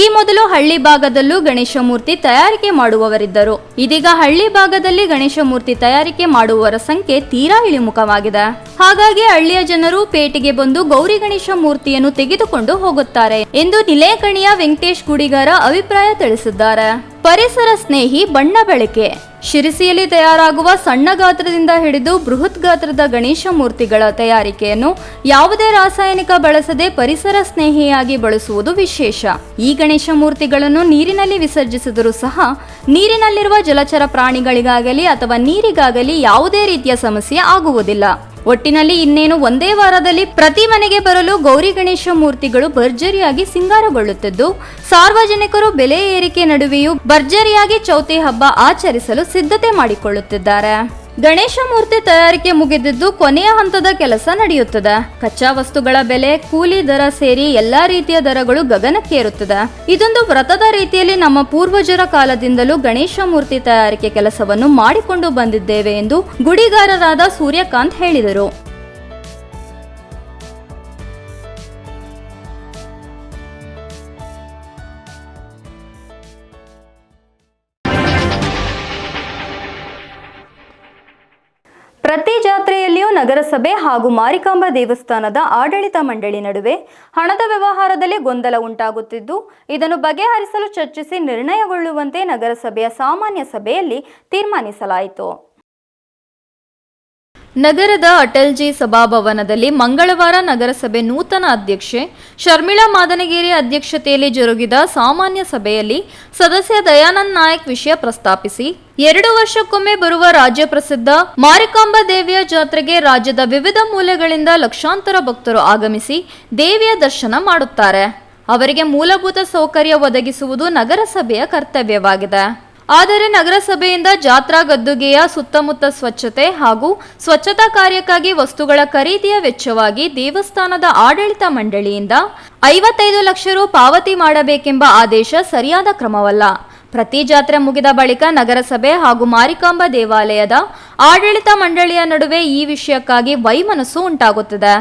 ಈ ಮೊದಲು ಹಳ್ಳಿ ಭಾಗದಲ್ಲೂ ಗಣೇಶ ಮೂರ್ತಿ ತಯಾರಿಕೆ ಮಾಡುವವರಿದ್ದರು. ಇದೀಗ ಹಳ್ಳಿ ಭಾಗದಲ್ಲಿ ಗಣೇಶ ಮೂರ್ತಿ ತಯಾರಿಕೆ ಮಾಡುವವರ ಸಂಖ್ಯೆ ತೀರಾ ಇಳಿಮುಖವಾಗಿದೆ. ಹಾಗಾಗಿ ಹಳ್ಳಿಯ ಜನರು ಪೇಟೆಗೆ ಬಂದು ಗೌರಿ ಗಣೇಶ ಮೂರ್ತಿಯನ್ನು ತೆಗೆದುಕೊಂಡು ಹೋಗುತ್ತಾರೆ ಎಂದು ನಿಲೇಕಣಿಯ ವೆಂಕಟೇಶ್ ಗುಡಿಗಾರ ಅಭಿಪ್ರಾಯ ತಿಳಿಸಿದ್ದಾರೆ. ಪರಿಸರ ಸ್ನೇಹಿ ಬಣ್ಣ ಬಳಕೆ. ಶಿರಸಿಯಲ್ಲಿ ತಯಾರಾಗುವ ಸಣ್ಣ ಗಾತ್ರದಿಂದ ಹಿಡಿದು ಬೃಹತ್ ಗಾತ್ರದ ಗಣೇಶ ಮೂರ್ತಿಗಳ ತಯಾರಿಕೆಯನ್ನು ಯಾವುದೇ ರಾಸಾಯನಿಕ ಬಳಸದೆ ಪರಿಸರ ಸ್ನೇಹಿಯಾಗಿ ಬಳಸುವುದು ವಿಶೇಷ. ಈ ಗಣೇಶ ಮೂರ್ತಿಗಳನ್ನು ನೀರಿನಲ್ಲಿ ವಿಸರ್ಜಿಸಿದರೂ ಸಹ ನೀರಿನಲ್ಲಿರುವ ಜಲಚರ ಪ್ರಾಣಿಗಳಿಗಾಗಲಿ ಅಥವಾ ನೀರಿಗಾಗಲಿ ಯಾವುದೇ ರೀತಿಯ ಸಮಸ್ಯೆ ಆಗುವುದಿಲ್ಲ. ಒಟ್ಟಿನಲ್ಲಿ ಇನ್ನೇನು ಒಂದೇ ವಾರದಲ್ಲಿ ಪ್ರತಿ ಮನೆಗೆ ಬರಲು ಗೌರಿ ಗಣೇಶ ಮೂರ್ತಿಗಳು ಭರ್ಜರಿಯಾಗಿ ಸಿಂಗಾರಗೊಳ್ಳುತ್ತಿದ್ದು, ಸಾರ್ವಜನಿಕರು ಬೆಲೆ ಏರಿಕೆ ನಡುವೆಯೂ ಭರ್ಜರಿಯಾಗಿ ಚೌತಿ ಹಬ್ಬ ಆಚರಿಸಲು ಸಿದ್ಧತೆ ಮಾಡಿಕೊಳ್ಳುತ್ತಿದ್ದಾರೆ. ಗಣೇಶ ಮೂರ್ತಿ ತಯಾರಿಕೆ ಮುಗಿದಿದ್ದು ಕೊನೆಯ ಹಂತದ ಕೆಲಸ ನಡೆಯುತ್ತದೆ. ಕಚ್ಚಾ ವಸ್ತುಗಳ ಬೆಲೆ, ಕೂಲಿ ದರ ಸೇರಿ ಎಲ್ಲಾ ರೀತಿಯ ದರಗಳು ಗಗನಕ್ಕೇರುತ್ತದೆ ಇದೊಂದು ವ್ರತದ ರೀತಿಯಲ್ಲಿ ನಮ್ಮ ಪೂರ್ವಜರ ಕಾಲದಿಂದಲೂ ಗಣೇಶ ಮೂರ್ತಿ ತಯಾರಿಕೆ ಕೆಲಸವನ್ನು ಮಾಡಿಕೊಂಡು ಬಂದಿದ್ದೇವೆ ಎಂದು ಗುಡಿಗಾರರಾದ ಸೂರ್ಯಕಾಂತ್ ಹೇಳಿದರು. ನಗರಸಭೆ ಹಾಗೂ ಮಾರಿಕಾಂಬಾ ದೇವಸ್ಥಾನದ ಆಡಳಿತ ಮಂಡಳಿ ನಡುವೆ ಹಣದ ವ್ಯವಹಾರದಲ್ಲಿ ಗೊಂದಲ ಉಂಟಾಗುತ್ತಿದ್ದು, ಇದನ್ನು ಬಗೆಹರಿಸಲು ಚರ್ಚಿಸಿ ನಿರ್ಣಯಗೊಳ್ಳುವಂತೆ ನಗರಸಭೆಯ ಸಾಮಾನ್ಯ ಸಭೆಯಲ್ಲಿ ತೀರ್ಮಾನಿಸಲಾಯಿತು. ನಗರದ ಅಟಲ್ಜಿ ಸಭಾಭವನದಲ್ಲಿ ಮಂಗಳವಾರ ನಗರಸಭೆ ನೂತನ ಅಧ್ಯಕ್ಷೆ ಶರ್ಮಿಳಾ ಮಾದನಗಿರಿ ಅಧ್ಯಕ್ಷತೆಯಲ್ಲಿ ಜರುಗಿದ ಸಾಮಾನ್ಯ ಸಭೆಯಲ್ಲಿ ಸದಸ್ಯ ದಯಾನಂದ್ ನಾಯಕ್ ವಿಷಯ ಪ್ರಸ್ತಾಪಿಸಿ, ಎರಡು ವರ್ಷಕ್ಕೊಮ್ಮೆ ಬರುವ ರಾಜ್ಯ ಪ್ರಸಿದ್ಧ ಮಾರಿಕಾಂಬಾ ದೇವಿಯ ಜಾತ್ರೆಗೆ ರಾಜ್ಯದ ವಿವಿಧ ಮೂಲೆಗಳಿಂದ ಲಕ್ಷಾಂತರ ಭಕ್ತರು ಆಗಮಿಸಿ ದೇವಿಯ ದರ್ಶನ ಮಾಡುತ್ತಾರೆ. ಅವರಿಗೆ ಮೂಲಭೂತ ಸೌಕರ್ಯ ಒದಗಿಸುವುದು ನಗರಸಭೆಯ ಕರ್ತವ್ಯವಾಗಿದೆ. ಆದರೆ ನಗರಸಭೆಯಿಂದ ಜಾತ್ರಾ ಗದ್ದುಗೆಯ ಸುತ್ತಮುತ್ತ ಸ್ವಚ್ಛತೆ ಹಾಗೂ ಸ್ವಚ್ಛತಾ ಕಾರ್ಯಕ್ಕಾಗಿ ವಸ್ತುಗಳ ಖರೀದಿಯ ವೆಚ್ಚವಾಗಿ ದೇವಸ್ಥಾನದ ಆಡಳಿತ ಮಂಡಳಿಯಿಂದ ಐವತ್ತೈದು ಲಕ್ಷ ರು ಪಾವತಿ ಮಾಡಬೇಕೆಂಬ ಆದೇಶ ಸರಿಯಾದ ಕ್ರಮವಲ್ಲ. ಪ್ರತಿ ಜಾತ್ರೆ ಮುಗಿದ ಬಳಿಕ ನಗರಸಭೆ ಹಾಗೂ ಮಾರಿಕಾಂಬ ದೇವಾಲಯದ ಆಡಳಿತ ಮಂಡಳಿಯ ನಡುವೆ ಈ ವಿಷಯಕ್ಕಾಗಿ ವೈಮನಸ್ಸು ಉಂಟಾಗುತ್ತದೆ.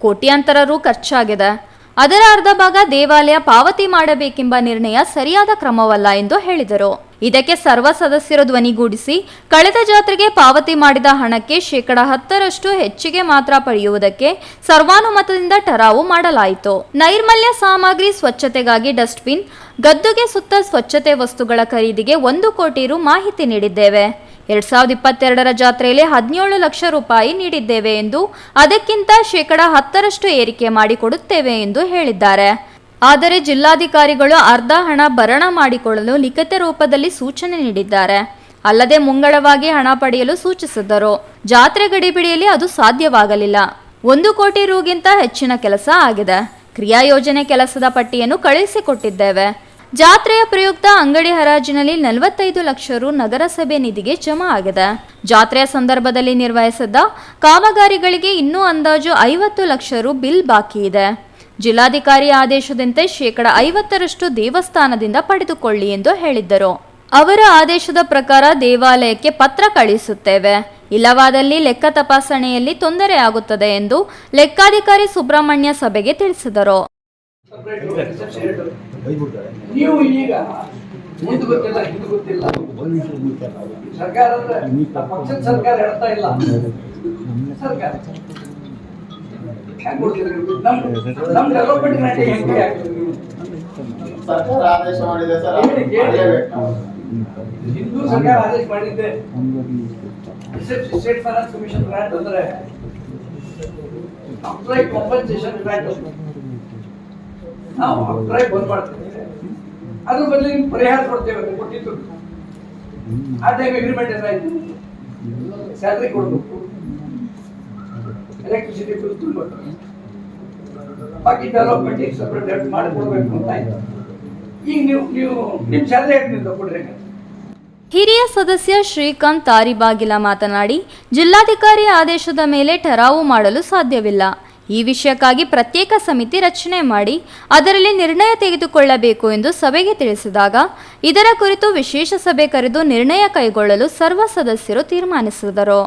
ಕೋಟ್ಯಾಂತರ ರು ಖರ್ಚಾಗಿದೆ. ಅದರ ಅರ್ಧ ಭಾಗ ದೇವಾಲಯ ಪಾವತಿ ಮಾಡಬೇಕೆಂಬ ನಿರ್ಣಯ ಸರಿಯಾದ ಕ್ರಮವಲ್ಲ ಎಂದು ಹೇಳಿದರು. ಇದಕ್ಕೆ ಸರ್ವ ಸದಸ್ಯರು ಧ್ವನಿಗೂಡಿಸಿ ಕಳೆದ ಜಾತ್ರೆಗೆ ಪಾವತಿ ಮಾಡಿದ ಹಣಕ್ಕೆ ಶೇಕಡ ಹತ್ತರಷ್ಟು ಹೆಚ್ಚಿಗೆ ಮಾತ್ರ ಪಡೆಯುವುದಕ್ಕೆ ಸರ್ವಾನುಮತದಿಂದ ಠರಾವು ಮಾಡಲಾಯಿತು. ನೈರ್ಮಲ್ಯ ಸಾಮಗ್ರಿ ಸ್ವಚ್ಛತೆಗಾಗಿ ಡಸ್ಟ್ಬಿನ್, ಗದ್ದುಗೆ ಸುತ್ತ ಸ್ವಚ್ಛತೆ ವಸ್ತುಗಳ ಖರೀದಿಗೆ ಒಂದು ಕೋಟಿ ರು ಮಾಹಿತಿ ನೀಡಿದ್ದೇವೆ. ಎರಡ್ ಸಾವಿರದ ಇಪ್ಪತ್ತೆರಡರ ಜಾತ್ರೆಯಲ್ಲಿ ಹದಿನೇಳು ಲಕ್ಷ ರೂಪಾಯಿ ನೀಡಿದ್ದೇವೆ ಎಂದು ಅದಕ್ಕಿಂತ ಶೇಕಡ ಹತ್ತರಷ್ಟು ಏರಿಕೆ ಮಾಡಿಕೊಡುತ್ತೇವೆ ಎಂದು ಹೇಳಿದ್ದಾರೆ. ಆದರೆ ಜಿಲ್ಲಾಧಿಕಾರಿಗಳು ಅರ್ಧ ಹಣ ಭರಣ ಮಾಡಿಕೊಳ್ಳಲು ಲಿಖಿತ ರೂಪದಲ್ಲಿ ಸೂಚನೆ ನೀಡಿದ್ದಾರೆ. ಅಲ್ಲದೆ ಮುಂಗಡವಾಗಿ ಹಣ ಪಡೆಯಲು ಸೂಚಿಸಿದ್ದರು. ಜಾತ್ರೆ ಗಡಿಬಿಡಿಯಲ್ಲಿ ಅದು ಸಾಧ್ಯವಾಗಲಿಲ್ಲ. ಒಂದು ಕೋಟಿ ರೂಗಿಂತ ಹೆಚ್ಚಿನ ಕೆಲಸ ಆಗಿದೆ. ಕ್ರಿಯಾ ಯೋಜನೆ ಕೆಲಸದ ಪಟ್ಟಿಯನ್ನು ಕಳುಹಿಸಿಕೊಟ್ಟಿದ್ದೇವೆ. ಜಾತ್ರೆಯ ಪ್ರಯುಕ್ತ ಅಂಗಡಿ ಹರಾಜಿನಲ್ಲಿ ನಲವತ್ತೈದು ಲಕ್ಷ ರು ನಗರಸಭೆ ನಿಧಿಗೆ ಜಮಾ ಆಗಿದೆ. ಜಾತ್ರೆಯ ಸಂದರ್ಭದಲ್ಲಿ ನಿರ್ವಹಿಸಿದ್ದ ಕಾಮಗಾರಿಗಳಿಗೆ ಇನ್ನೂ ಅಂದಾಜು ಐವತ್ತು ಲಕ್ಷ ರು ಬಿಲ್ ಬಾಕಿ ಇದೆ. ಜಿಲ್ಲಾಧಿಕಾರಿ ಆದೇಶದಂತೆ ಶೇಕಡ ಐವತ್ತರಷ್ಟು ದೇವಸ್ಥಾನದಿಂದ ಪಡೆದುಕೊಳ್ಳಿ ಎಂದು ಹೇಳಿದ್ದರು. ಅವರ ಆದೇಶದ ಪ್ರಕಾರ ದೇವಾಲಯಕ್ಕೆ ಪತ್ರ ಕಳಿಸುತ್ತೇವೆ. ಇಲ್ಲವಾದಲ್ಲಿ ಲೆಕ್ಕ ತಪಾಸಣೆಯಲ್ಲಿ ತೊಂದರೆಯಾಗುತ್ತದೆ ಎಂದು ಲೆಕ್ಕಾಧಿಕಾರಿ ಸುಬ್ರಹ್ಮಣ್ಯ ಸಭೆಗೆ ತಿಳಿಸಿದರು. ಸರ್ಕಾರ. ನಮ್ ಡೆವಲಪ್ಮೆಂಟ್ ನಾಟಿ ಹೆಂಗೆ ಆಗ್ತದೆ ನೀವು? ಸರ್ಕಾರ ಆದೇಶ ಮಾಡಿದೆ ಸರ್ ಹೇಳಿ, ಹೇಳಿ. ಮಾಡ್ಲೇಬೇಕು ನಾವು. ಹಿಂದೂ ಸರ್ಕಾರ ಆದೇಶ ಮಾಡಿದ್ದೆ ಸ್ಟೇಟ್ ಫೈನಾನ್ಸ್ ಕಮಿಷನ್ ಗ್ರಾಂಟ್ ಅಂದ್ರೆ ಅಪ್ಲೈ ಕಾಂಪನ್ಸೇಷನ್ ಗ್ರಾಂಟ್ ನಾವು ಅಪ್ಲೈ ಬಂದ್ ಮಾಡ್ತೇವೆ ಅದ್ರ ಬದಲು ನಿಮ್ಗೆ ಪರಿಹಾರ ಕೊಡ್ತೇವೆ ಅಂತ ಕೊಟ್ಟಿದ್ದು ಆ ಟೈಮ್ ಅಗ್ರಿಮೆಂಟ್ ಏನಾಯ್ತು ಸ್ಯಾಲ್ರಿ ಕೊಡ್ಬೇಕು ಎಲೆಕ್ಟ್ರಿಸಿಟಿ ಬಿಲ್ ತುಂಬಬೇಕು ಬಾಕಿ ಡೆವಲಪ್ಮೆಂಟ್ ಸಪ್ರೇಟ್ ಮಾಡಿ ಕೊಡ್ಬೇಕು ಅಂತ ಆಯ್ತು. ಈಗ ನೀವು ನೀವು ನಿಮ್ಮ ಹಾಕ್ತಿದ್ದ ಕೊಡ್ರಿ? ಹಿರಿಯ ಸದಸ್ಯ ಶ್ರೀಕಾಂತ್ ತಾರಿಬಾಗಿಲ ಮಾತನಾಡಿ, ಜಿಲ್ಲಾಧಿಕಾರಿ ಆದೇಶದ ಮೇಲೆ ಠರಾವು ಮಾಡಲು ಸಾಧ್ಯವಿಲ್ಲ. ಈ ವಿಷಯಕ್ಕಾಗಿ ಪ್ರತ್ಯೇಕ ಸಮಿತಿ ರಚನೆ ಮಾಡಿ, ಅದರಲ್ಲಿ ನಿರ್ಣಯ ತೆಗೆದುಕೊಳ್ಳಬೇಕು ಎಂದು ಸಭೆಗೆ ತಿಳಿಸಿದಾಗ, ಇದರ ಕುರಿತು ವಿಶೇಷ ಸಭೆ ಕರೆದು ನಿರ್ಣಯ ಕೈಗೊಳ್ಳಲು ಸರ್ವ ಸದಸ್ಯರು ತೀರ್ಮಾನಿಸಿದರು.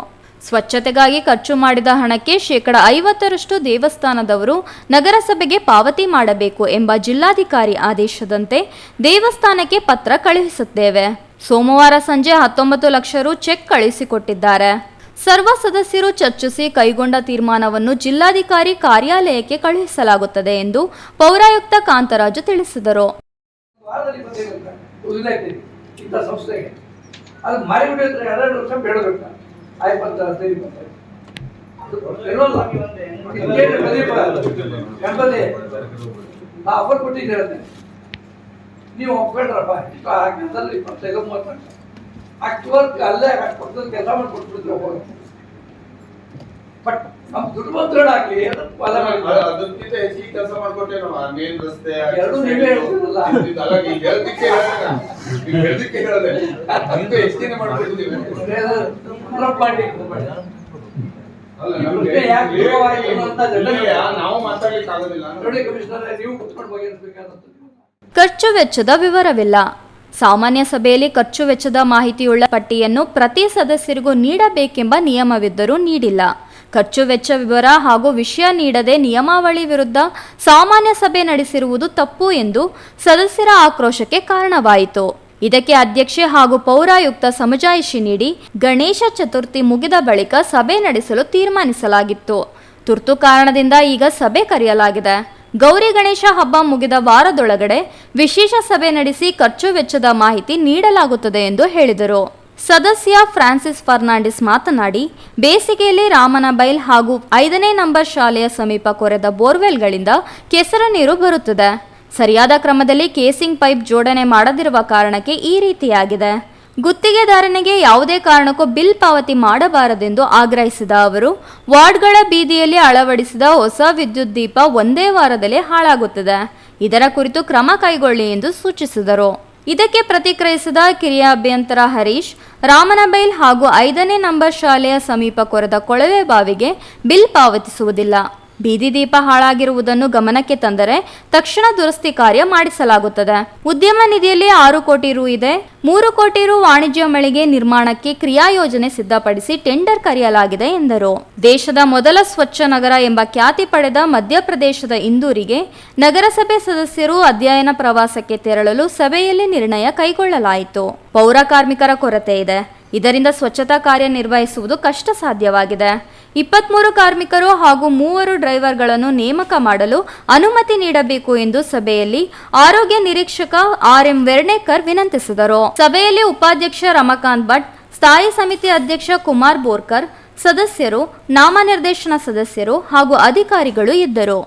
ಸ್ವಚ್ಛತೆಗಾಗಿ ಖರ್ಚು ಮಾಡಿದ ಹಣಕ್ಕೆ ಶೇಕಡ ಐವತ್ತರಷ್ಟು ದೇವಸ್ಥಾನದವರು ನಗರಸಭೆಗೆ ಪಾವತಿ ಮಾಡಬೇಕು ಎಂಬ ಜಿಲ್ಲಾಧಿಕಾರಿ ಆದೇಶದಂತೆ ದೇವಸ್ಥಾನಕ್ಕೆ ಪತ್ರ ಕಳುಹಿಸುತ್ತೇವೆ. ಸೋಮವಾರ ಸಂಜೆ ಹತ್ತೊಂಬತ್ತು ಲಕ್ಷ ರು ಚೆಕ್ ಕಳುಹಿಸಿಕೊಟ್ಟಿದ್ದಾರೆ. ಸರ್ವ ಸದಸ್ಯರು ಚರ್ಚಿಸಿ ಕೈಗೊಂಡ ತೀರ್ಮಾನವನ್ನು ಜಿಲ್ಲಾಧಿಕಾರಿ ಕಾರ್ಯಾಲಯಕ್ಕೆ ಕಳುಹಿಸಲಾಗುತ್ತದೆ ಎಂದು ಪೌರಾಯುಕ್ತ ಕಾಂತರಾಜು ತಿಳಿಸಿದರು. ಗಣಪತಿ ನಾ ಆಫರ್ ಕೊಟ್ಟಿದ್ದೆ ನೀವು ಒಪ್ಕೊಂಡ್ರಪ್ಪ, ಇಷ್ಟು ಆ ಕೆಲಸದಲ್ಲಿ ಇಪ್ಪತ್ತೈದು, ಮೂವತ್ತು ಅಷ್ಟು ವರ್ಕ್ ಅಲ್ಲೇ ಅಷ್ಟು ಕೆಲಸ ಮಾಡಿ ಕೊಟ್ಬಿಡ್ತೀವಿ ಹೋಗಿ ಬಟ್ ನಾವು ಅದಕ್ಕಿಂತ ಹೆಚ್ಚಿಗೆ ಕೆಲಸ ಮಾಡ್ಕೊಟ್ಟೆ ನಾವು ಆ ಮೇನ್ ರಸ್ತೆ ಎರಡೂ ನೀವೇ ಹೇಳ್ತೀರಲ್ಲ. ಇದು ಅಲ್ಲ, ಈಗ ಹೇಳ್ದಕ್ಕೆ ಹೇಳಿದೆ ನಾನು. ಈಗ ಹೇಳ್ದಕ್ಕೆ ಹೇಳಿದೆ. ಅದಕ್ಕೆ ಹೆಚ್ಚಿಗೆ ಮಾಡ್ಕೊಟ್ಟಿದ್ದೀವಿ. ಅಲ್ಲ, ನಮ್ಗೆ ಇವ್ರಿಗೆ ಯಾಕೆ ದೂರವಾಗಿ ಇರುವಂತ ನಾವು ಮಾತಾಡ್ಲಿಕ್ಕೆ ಆಗೋದಿಲ್ಲ ನೋಡಿ ಕಮಿಷನರ್ ನೀವು ಕುತ್ಕೊಂಡು ಬಗೆಹರಿಸಬೇಕಾದಂತ ಖರ್ಚು ವೆಚ್ಚದ ವಿವರವಿಲ್ಲ ಸಾಮಾನ್ಯ ಸಭೆಯಲ್ಲಿ ಖರ್ಚು ವೆಚ್ಚದ ಮಾಹಿತಿಯುಳ್ಳ ಪಟ್ಟಿಯನ್ನು ಪ್ರತಿ ಸದಸ್ಯರಿಗೂ ನೀಡಬೇಕೆಂಬ ನಿಯಮವಿದ್ದರೂ ನೀಡಿಲ್ಲ ಖರ್ಚು ವೆಚ್ಚ ವಿವರ ಹಾಗೂ ವಿಷಯ ನೀಡದೆ ನಿಯಮಾವಳಿ ವಿರುದ್ಧ ಸಾಮಾನ್ಯ ಸಭೆ ನಡೆಸಿರುವುದು ತಪ್ಪು ಎಂದು ಸದಸ್ಯರ ಆಕ್ರೋಶಕ್ಕೆ ಕಾರಣವಾಯಿತು. ಇದಕ್ಕೆ ಅಧ್ಯಕ್ಷೆ ಹಾಗೂ ಪೌರಾಯುಕ್ತ ಸಮಜಾಯಿಷಿ ನೀಡಿ ಗಣೇಶ ಚತುರ್ಥಿ ಮುಗಿದ ಬಳಿಕ ಸಭೆ ನಡೆಸಲು ತೀರ್ಮಾನಿಸಲಾಗಿತ್ತು. ತುರ್ತು ಕಾರಣದಿಂದ ಈಗ ಸಭೆ ಕರೆಯಲಾಗಿದೆ. ಗೌರಿ ಗಣೇಶ ಹಬ್ಬ ಮುಗಿದ ವಾರದೊಳಗಡೆ ವಿಶೇಷ ಸಭೆ ನಡೆಸಿ ಖರ್ಚು ವೆಚ್ಚದ ಮಾಹಿತಿ ನೀಡಲಾಗುತ್ತದೆ ಎಂದು ಹೇಳಿದರು. ಸದಸ್ಯ ಫ್ರಾನ್ಸಿಸ್ ಫರ್ನಾಂಡಿಸ್ ಮಾತನಾಡಿ, ಬೇಸಿಗೆಯಲ್ಲಿ ರಾಮನಬೈಲ್ ಹಾಗೂ ಐದನೇ ನಂಬರ್ ಶಾಲೆಯ ಸಮೀಪ ಕೊರೆದ ಬೋರ್ವೆಲ್ಗಳಿಂದ ಕೆಸರು ನೀರು ಬರುತ್ತದೆ. ಸರಿಯಾದ ಕ್ರಮದಲ್ಲಿ ಕೇಸಿಂಗ್ ಪೈಪ್ ಜೋಡಣೆ ಮಾಡದಿರುವ ಕಾರಣಕ್ಕೆ ಈ ರೀತಿಯಾಗಿದೆ. ಗುತ್ತಿಗೆದಾರನಿಗೆ ಯಾವುದೇ ಕಾರಣಕ್ಕೂ ಬಿಲ್ ಪಾವತಿ ಮಾಡಬಾರದೆಂದು ಆಗ್ರಹಿಸಿದ ಅವರು, ವಾರ್ಡ್ಗಳ ಬೀದಿಯಲ್ಲಿ ಅಳವಡಿಸಿದ ಹೊಸ ವಿದ್ಯುತ್ ದೀಪ ಒಂದೇ ವಾರದಲ್ಲಿ ಹಾಳಾಗುತ್ತದೆ. ಇದರ ಕುರಿತು ಕ್ರಮ ಕೈಗೊಳ್ಳಿ ಎಂದು ಸೂಚಿಸಿದರು. ಇದಕ್ಕೆ ಪ್ರತಿಕ್ರಿಯಿಸಿದ ಕಿರಿಯ ಅಭ್ಯಂತರ ಹರೀಶ್ ರಾಮನಬೈಲ್ ಹಾಗೂ ಐದನೇ ನಂಬರ್ ಶಾಲೆಯ ಸಮೀಪ ಕೊರೆದ ಕೊಳವೆ ಬಾವಿಗೆ ಬಿಲ್ ಪಾವತಿಸುವುದಿಲ್ಲ. ಬೀದಿ ದೀಪ ಹಾಳಾಗಿರುವುದನ್ನು ಗಮನಕ್ಕೆ ತಂದರೆ ತಕ್ಷಣ ದುರಸ್ತಿ ಕಾರ್ಯ ಮಾಡಿಸಲಾಗುತ್ತದೆ. ಉದ್ಯಮ ನಿಧಿಯಲ್ಲಿ ಆರು ಕೋಟಿ ರು ಇದೆ. ಮೂರು ಕೋಟಿ ರು ವಾಣಿಜ್ಯ ಮಳಿಗೆ ನಿರ್ಮಾಣಕ್ಕೆ ಕ್ರಿಯಾ ಯೋಜನೆ ಸಿದ್ಧಪಡಿಸಿ ಟೆಂಡರ್ ಕರೆಯಲಾಗಿದೆ ಎಂದರು. ದೇಶದ ಮೊದಲ ಸ್ವಚ್ಛ ನಗರ ಎಂಬ ಖ್ಯಾತಿ ಪಡೆದ ಮಧ್ಯಪ್ರದೇಶದ ಇಂದೂರಿಗೆ ನಗರಸಭೆ ಸದಸ್ಯರು ಅಧ್ಯಯನ ಪ್ರವಾಸಕ್ಕೆ ತೆರಳಲು ಸಭೆಯಲ್ಲಿ ನಿರ್ಣಯ ಕೈಗೊಳ್ಳಲಾಯಿತು. ಪೌರ ಕಾರ್ಮಿಕರ ಕೊರತೆ ಇದೆ. ಇದರಿಂದ ಸ್ವಚ್ಛತಾ ಕಾರ್ಯ ನಿರ್ವಹಿಸುವುದು ಕಷ್ಟ ಸಾಧ್ಯವಾಗಿದೆ ಇಪ್ಪತ್ಮೂರು ಕಾರ್ಮಿಕರು ಹಾಗೂ ಮೂವರು ಡ್ರೈವರ್ಗಳನ್ನು ನೇಮಕ ಮಾಡಲು ಅನುಮತಿ ನೀಡಬೇಕು ಎಂದು ಸಭೆಯಲ್ಲಿ ಆರೋಗ್ಯ ನಿರೀಕ್ಷಕ ಆರ್ ಎಂ ವೆರ್ಣೇಕರ್ ವಿನಂತಿಸಿದರು. ಸಭೆಯಲ್ಲಿ ಉಪಾಧ್ಯಕ್ಷ ರಮಾಕಾಂತ್ ಭಟ್, ಸ್ಥಾಯಿ ಸಮಿತಿ ಅಧ್ಯಕ್ಷ ಕುಮಾರ್ ಬೋರ್ಕರ್, ಸದಸ್ಯರು ನಾಮನಿರ್ದೇಶನ ಸದಸ್ಯರು ಹಾಗೂ ಅಧಿಕಾರಿಗಳು ಇದ್ದರು.